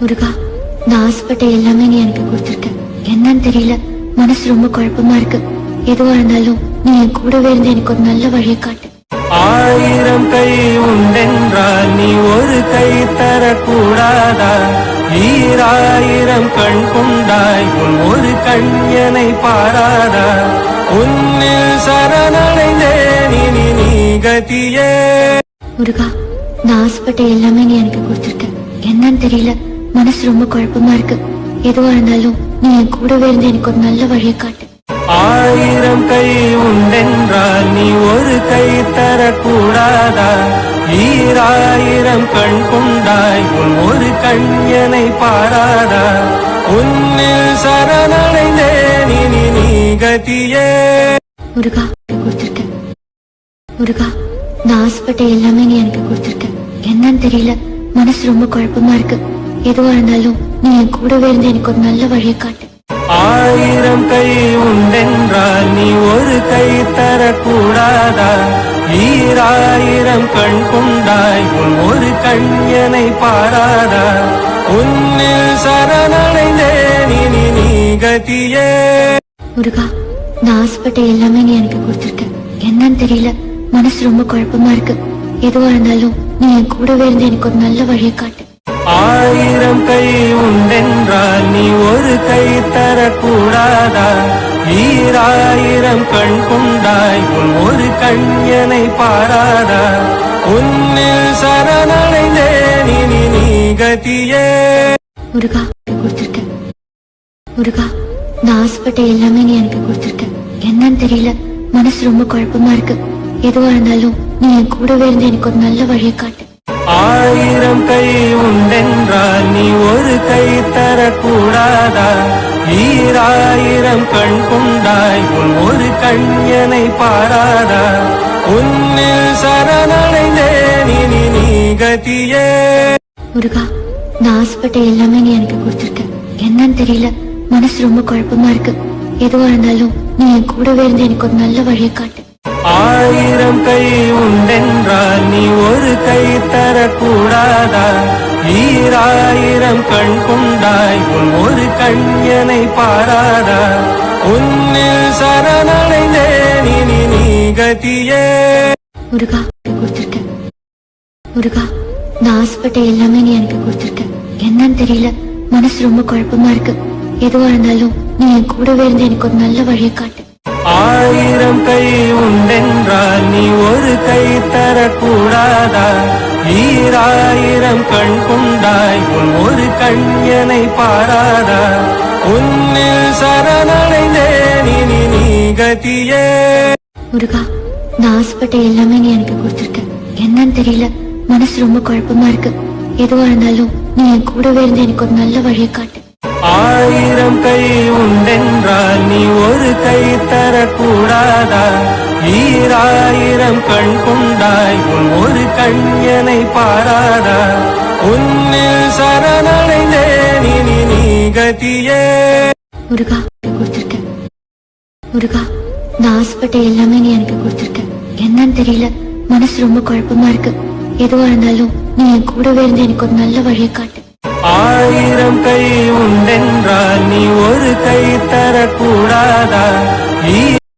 முருகா நான் ஆசைப்பட்ட எல்லாமே நீ எனக்கு கொடுத்துருக்க. என்னன்னு தெரியல. மனசு ரொம்ப குழப்பமா இருக்கு. எதுவா இருந்தாலும் நீ என் கூடவே இருந்து எனக்கு ஒரு நல்ல வழியை காட்டு. ஆயிரம் கை உண்டென்றால் நீ ஒரு கை தரக்கூடாதா? ஈராயிரம் கண் கொண்டாய் உன் ஒரு கண்யனை பாராதா? உன்னில் சரணடைந்தேன் இனி நீ கதியே. முருகா நான் ஆசைப்பட்ட எல்லாமே நீ எனக்கு கொடுத்துருக்க. என்னன்னு தெரியல. மனசு ரொம்ப குழப்பமா இருக்கு. எதுவா இருந்தாலும் நீ என் கூடவே இருந்து எனக்கு ஒரு நல்ல வழியை காட்டு. ஆயிரம் கை உண்டென்றால் நீ ஒரு கை தரக்கூடாதா? ஈராயிரம் கண் கொண்டாய் உன் ஒரு கண்யனை பாராதா? உன்னில் சரணடைந்தேன் இனி நீ கதியே. முருகா கொடுத்துருக்க. முருகா நான் ஆசைப்பட்ட எல்லாமே நீ எனக்கு கொடுத்துருக்க. என்னன்னு தெரியல. மனசு ரொம்ப குழப்பமா இருக்கு. எதுவா இருந்தாலும் நீ என் கூடவே இருந்து எனக்கு ஒரு நல்ல வழியை காட்டு. ஆயிரம் கை உண்டென்றால் நீ ஒரு கை தரக்கூடாதா? ஈராயிரம் கண் கொண்டாய் உன் ஒரு கண்யனை பாராதா? உன்னில் சரணடைந்தேன் இனி நீ கதியே. முருகா நான் ஆசைப்பட்ட எல்லாமே நீ எனக்கு கொடுத்துருக்க. என்னன்னு தெரியல மனசு ரொம்ப குழப்பமா இருக்கு. எதுவா இருந்தாலும் நீ என் கூடவே இருந்து எனக்கு ஒரு நல்ல வழியை காட்டு. ஆயிரம் கை உண்டென்றால் நீ ஒரு கை தரக்கூடாதா? ஈராயிரம் கண் கொண்டாய் உன் ஒரு கண்யனை பாராதா? உன்னில் சரணடைந்தேன் இனி நீ கதியே. முருகா கொடுத்திருக்க. முருகா நான் ஆசைப்பட்ட எல்லாமே நீ எனக்கு கொடுத்திருக்க. என்னன்னு தெரியல. மனசு ரொம்ப குழப்பமா இருக்கு. எதுவா இருந்தாலும் நீ என் கூடவே இருந்து எனக்கு ஒரு நல்ல வழியை காட்டு. ஆயிரம் கை உண்டென்றால் நீ ஒரு கை தரக்கூடாதா? ஈராயிரம் கண் கொண்டாய் உன் ஒரு கண்யனை பாராதா? உன்னில் சரணடைந்தேன் இனி நீ கதியே. முருகா நான் ஆசைப்பட்ட எல்லாமே நீ எனக்கு கொடுத்துருக்க. என்னன்னு தெரியல. மனசு ரொம்ப குழப்பமா இருக்கு. எதுவா இருந்தாலும் நீ என் கூடவே இருந்து எனக்கு ஒரு நல்ல வழியை காட்டு. ஆயிரம் கை உண்டென்றால் நீ ஒரு கை கண் கொண்டாய் உன் ஒரு கண்யனை பாராதா? உன்னில் சரணடைந்தேன் இனி நீ கதியே. முருகா கொடுத்துருக்க. முருகா நான் ஆசைப்பட்ட எல்லாமே நீ எனக்கு கொடுத்துருக்க. என்னன்னு தெரியல. மனசு ரொம்ப குழப்பமா இருக்கு. எதுவா இருந்தாலும் நீ என் கூடவே இருந்து எனக்கு ஒரு நல்ல வழியை காட்டு. ஆயிரம் கை உண்டென்றால் நீ ஒரு கை தரக்கூடாதா? ஈராயிரம் கண் கொண்டாய் உன் ஒரு கண்யனை பாராதா? உன்னில் சரணடைந்தேன் இனி நீ கதியே. முருகா நான் ஆசைப்பட்ட எல்லாமே நீ எனக்கு கொடுத்துருக்க. என்னன்னு தெரியல. மனசு ரொம்ப குழப்பமா இருக்கு. எதுவா இருந்தாலும் நீ என் கூடவே இருந்து எனக்கு ஒரு நல்ல வழியை காட்டு. ஆயிரம் கை உண்டென்றால் நீ ஒரு கை தரக்கூடாதா? ஈராயிரம் கண் கொண்டாய் உன் ஒரு கண்யனை பாராதா? உன்னில் சரணடைந்தேன் இனி நீ கதியே முருகா கொடுத்துருக்க. முருகா நான் ஆசைப்பட்ட எல்லாமே நீ எனக்கு கொடுத்துருக்க. என்னன்னு தெரியல. மனசு ரொம்ப குழப்பமா இருக்கு. எதுவா இருந்தாலும் நீ என் கூடவே இருந்து எனக்கு ஒரு நல்ல வழியை காட்டு. ஆயிரம் கை உண்டென்றால் நீ ஒரு கை தரக்கூடாதா?